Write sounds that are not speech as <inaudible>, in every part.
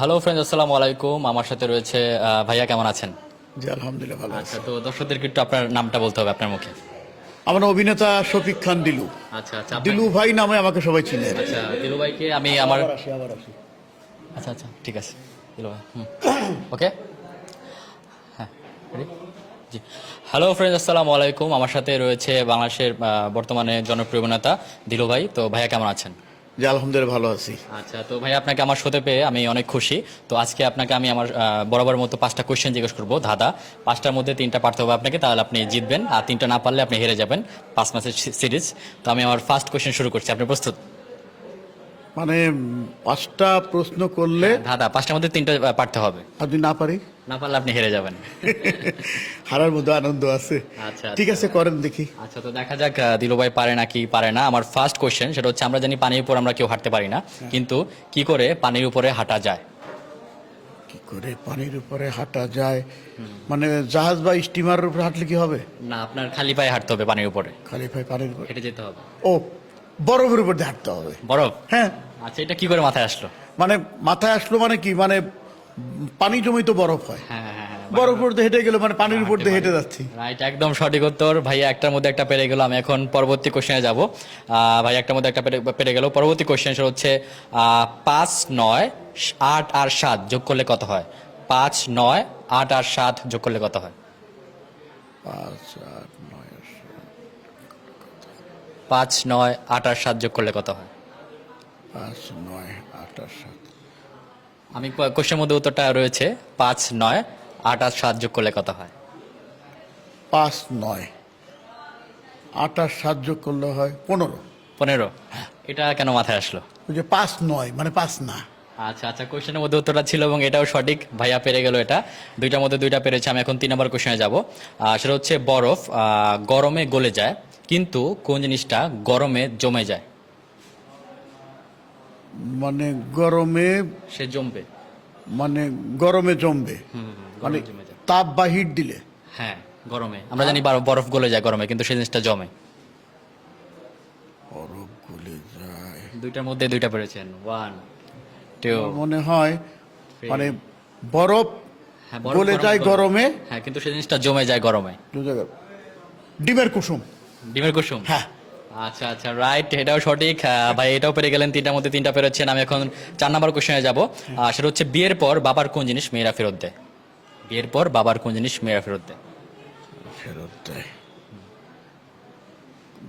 Hello friends আসসালামু আলাইকুম। আমার সাথে রয়েছে ভাইয়া কেমন আছেন? জি আলহামদুলিল্লাহ ভালো আছি। আচ্ছা তো দর্শকদেরকে একটু আপনার নামটা বলতে হবে আপনার মুখে। আমার অভিনেতা শফিক খান দিলু। আচ্ছা আচ্ছা দিলু ভাই নামে আমাকে সবাই চিনে। আচ্ছা দিলু ভাইকে আমি আমার আচ্ছা আচ্ছা ঠিক আছে দিলু ভাই হুম। ওকে হ্যাঁ জি। হ্যালো ফ্রেন্ডস আসসালামু আলাইকুম। আমার সাথে রয়েছে বাংলাদেশের বর্তমানে জনপ্রিয় অভিনেতা দিলু ভাই। তো ভাইয়া কেমন আছেন? জি আলহামদুলিল্লাহ ভালো আছি। আচ্ছা তো ভাই আপনাকে আমার শোতে পেয়ে আমি অনেক খুশি। তো আজকে আপনাকে আমি আমার বরাবর মতো পাঁচটা কোশ্চেন জিজ্ঞেস করব। ধাঁধা পাঁচটার মধ্যে তিনটা পারতে হবে আপনাকে তাহলে আপনি জিতবেন। আর তিনটা না পারলে আপনি হেরে যাবেন পাঁচ ম্যাচের সিরিজ তো আমি আমার ফার্স্ট কোশ্চেন শুরু করছি। আপনি প্রস্তুত? মানে পাঁচটা প্রশ্ন করলে ধাঁধা পাঁচটার মধ্যে তিনটা পারতে হবে। আপনি না পারি? না পারলে আপনি হেরে যাবেন। হারার মধ্যে আনন্দ আছে। আচ্ছা ঠিক আছে করেন দেখি। আচ্ছা তো দেখা যাক দিলুভাই পারে নাকি পারে না। আমার ফার্স্ট কোশ্চেন সেটা হচ্ছে আমরা জানি পানির উপর আমরা কেউ হাঁটতে পারি না কিন্তু কি করে পানির উপরে হাঁটা যায়? কি করে পানির উপরে হাঁটা যায়? মানে জাহাজ বা স্টিমারের উপরে হাঁটলে কি হবে? না আপনার খালি পায়ে হাঁটতে হবে পানির উপরে। খালি পায়ে পানির উপরে। হেঁটে যেতে হবে। ও বরফের উপর হাঁটতে হবে। বরফ? হ্যাঁ। আচ্ছা এটা কি করে মাথায় আসলো? মানে মাথায় আসলো মানে কি? মানে পানি জমেই তো বরফ হয়। হ্যাঁ হ্যাঁ হ্যাঁ বরফ উপর দিয়ে হেঁটে গেলে মানে পানির উপর দিয়ে হেঁটে যাচ্ছি। রাইট একদম সঠিক উত্তর। ভাইয়া একটার মধ্যে একটা পেরে গেল আমি এখন পরবর্তী কোশ্চেনে যাব। ভাই একটার মধ্যে একটা পেরে- গেল। পরবর্তী কোশ্চেন হচ্ছে পাঁচ নয় আট আর সাত যোগ করলে কত হয়? পাঁচ নয় আট আর সাত যোগ করলে কত হয়? পাঁচ আট নয় পাঁচ নয় আট আর সাত যোগ করলে কত হয়? পাঁচ নয় আট আর সাত। আমি কোশ্চেনের মধ্যে উত্তরটা রয়েছে পাঁচ নয় আট আর সাত যোগ করলে কত হয়? পাঁচ নয় আট আর সাত যোগ করলে হয় পনেরো। পনেরো। এটা কেন মাথায় আসলো? ওই যে পাঁচ নয় মানে পাঁচ না। আচ্ছা আচ্ছা কোশ্চেনের মধ্যে উত্তরটা ছিল এবং এটাও সঠিক ভাইয়া পেরে গেল এটা। দুইটার মধ্যে দুইটা পেরেছে আমি এখন তিন নম্বর কোশ্চেনে যাব। সেটা হচ্ছে বরফ গরমে গলে যায় কিন্তু কোন জিনিসটা গরমে জমে যায়? মানে গরমে সে জমবে। মানে গরমে জমবে। মানে জমে যায়। তাপ বা হিট দিলে। হ্যাঁ গরমে। আমরা জানি বার- বরফ গলে যায় গরমে কিন্তু সেই জিনিসটা জমে। বরফ গলে যায়। দুইটার মধ্যে দুইটা পেরেছেন ওয়ান টু মনে হয় মানে বরফ হ্যাঁ, বরফ গলে যায় গরমে। হ্যাঁ কিন্তু সেই জিনিসটা জমে যায় গরমে। ডিমের কুসুম। ডিমের কুসুম? হ্যাঁ। আচ্ছা আচ্ছা রাইট এটাও সঠিক। ভাই, এটাও পেরে গেলেন, তিনটার মধ্যে তিনটা পেরেছেন। আমি এখন চার নাম্বার কোশ্চেনে যাব। সেটা হচ্ছে বিয়ের পর বাবার কোন জিনিস মেয়েরা ফেরত দেয়? বিয়ের পর বাবার কোন জিনিস মেয়েরা ফেরত দেয়? ফেরত দেয়।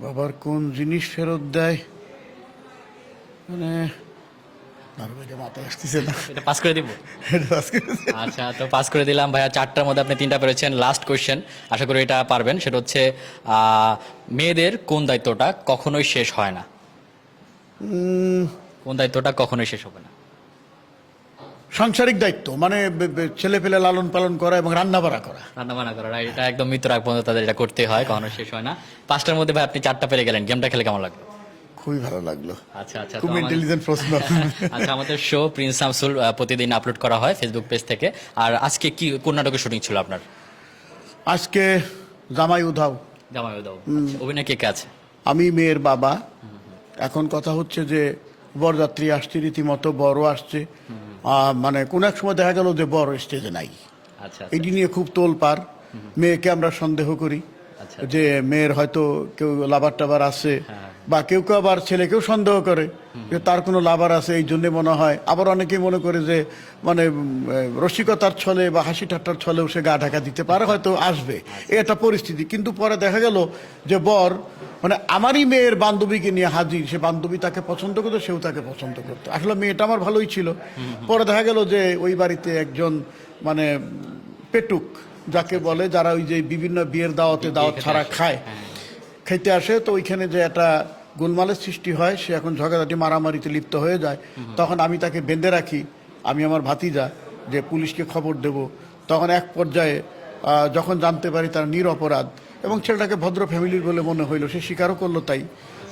বাবার কোন জিনিস ফেরত দেয়? মানে আর ভাইটা মাথায় আসতেছে না। এটা পাস করে দিব? এটা আচ্ছা তো পাস করে দিলাম। ভাইয়া চারটার মধ্যে আপনি তিনটা পেরেছেন। লাস্ট কোশ্চেন আশা করি এটা পারবেন। সেটা হচ্ছে মেয়েদের কোন দায়িত্বটা কখনোই শেষ হয় না? কোন দায়িত্বটা কখনোই শেষ হবে না? সাংসারিক দায়িত্ব মানে ছেলে পেলে লালন পালন করা এবং রান্না বাড়া করা। রান্না বান্না করা এটা একদম মৃত্যুর আগ পর্যন্ত তাদের এটা করতে হয় কখনো শেষ হয় না। পাঁচটার মধ্যে ভাই আপনি চারটা পেরে গেলেন। গেমটা খেলে কেমন লাগল? খুবই ভালো লাগল। আচ্ছা আচ্ছা খুব ইন্টেলিজেন্ট প্রশ্ন। <laughs> আচ্ছা আমাদের শো প্রিন্স শামসুল প্রতিদিন আপলোড করা হয় ফেসবুক পেজ থেকে। আর আজকে কি কোন নাটকের শুটিং ছিল আপনার? আজকে জামাই উধাও। জামাই উদাও আচ্ছা, অভিনয় কে কে আছে? আমি মেয়ের বাবা। এখন কথা হচ্ছে যে বরযাত্রী আসছে রীতিমতো বড় আসছে। মানে কোন এক সময় দেখা গেল যে বড় স্টেজে নাই। আচ্ছা এটি নিয়ে খুব তোলপার মেয়েকে আমরা সন্দেহ করি। আচ্ছা। যে মেয়ের হয়তো কেউ লাভার টাবার আছে হ্যাঁ। বা কেউ কেউ আবার ছেলেকেও সন্দেহ করে যে তার কোনো লাভার আছে এই জন্য মনে হয়। আবার অনেকেই মনে করে যে মানে রসিকতার ছলে বা হাসি ঠাট্টার ছলেও সে গা ঢাকা দিতে পারে হয়তো আসবে। একটা পরিস্থিতি। কিন্তু পরে দেখা গেল যে বর মানে আমারই মেয়ের বান্ধবীকে নিয়ে হাজির। সে বান্ধবী তাকে পছন্দ করতো সেও তাকে পছন্দ করতো। আসলে মেয়েটা আমার ভালোই ছিল। পরে দেখা গেল যে ওই বাড়িতে একজন মানে পেটুক। যাকে বলে যারা ওই যে বিভিন্ন বিয়ের দাওয়াতে দাওয়াত ছাড়া খায় খেতে আসে তো ওইখানে যে একটা গোলমালের সৃষ্টি হয় সে এখন ঝগড়াঝাটি মারামারিতে লিপ্ত হয়ে যায়। তখন আমি তাকে বেঁধে রাখি আমি আমার ভাতিজা যে পুলিশকে খবর দেব। তখন এক পর্যায়ে যখন জানতে পারি তার নিরপরাধ এবং ছেলেটাকে ভদ্র ফ্যামিলির বলে মনে হইল সে স্বীকারও করল তাই।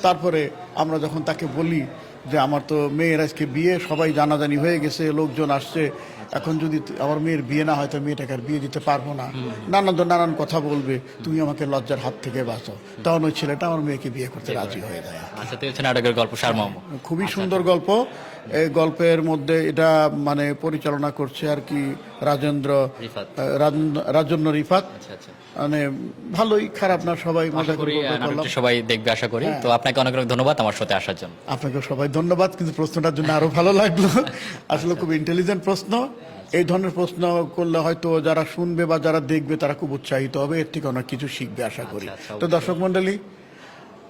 তারপরে আমরা যখন তাকে বলি যে আমার তো মেয়ের আজকে বিয়ে সবাই জানাজানি হয়ে গেছে লোকজন আসছে। এখন যদি আমার মেয়ের বিয়ে না হয় তো মেয়েটাকে আর বিয়ে দিতে পারব না। নানান তো নানান কথা বলবে তুমি আমাকে লজ্জার হাত থেকে বাঁচো তখন ওই ছেলেটা আমার মেয়েকে বিয়ে করতে রাজি হয়ে যায় আচ্ছা নাটকের গল্প খুবই সুন্দর গল্প। এই গল্পের মধ্যে এটা মানে পরিচালনা করছে আর কি রাজেন্দ্র রাজেন্দ্র- রাজন্য রিফাত। আচ্ছা আচ্ছা। মানে ভালোই খারাপ না সবাই মজা করে সবাই দেখবে আশা করি। তো আপনাকে অনেক অনেক ধন্যবাদ আমার সাথে আসার জন্য। আপনাকে সবাই ধন্যবাদ কিন্তু প্রশ্নটার জন্য আরও ভালো লাগল। <laughs> আসলে খুব ইন্টেলিজেন্ট প্রশ্ন। এই ধরনের প্রশ্ন করলে হয়তো যারা শুনবে বা যারা দেখবে তারা খুব উৎসাহিত হবে। এর থেকে অনেক কিছু শিখবে আশা করি। আচ্ছা, তো দর্শক মন্ডলী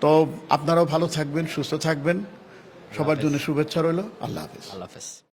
তো আপনারাও ভালো থাকবেন সুস্থ থাকবেন। সবার জন্য শুভেচ্ছা রইল। আল্লাহ হাফিজ। আল্লাহ হাফেজ।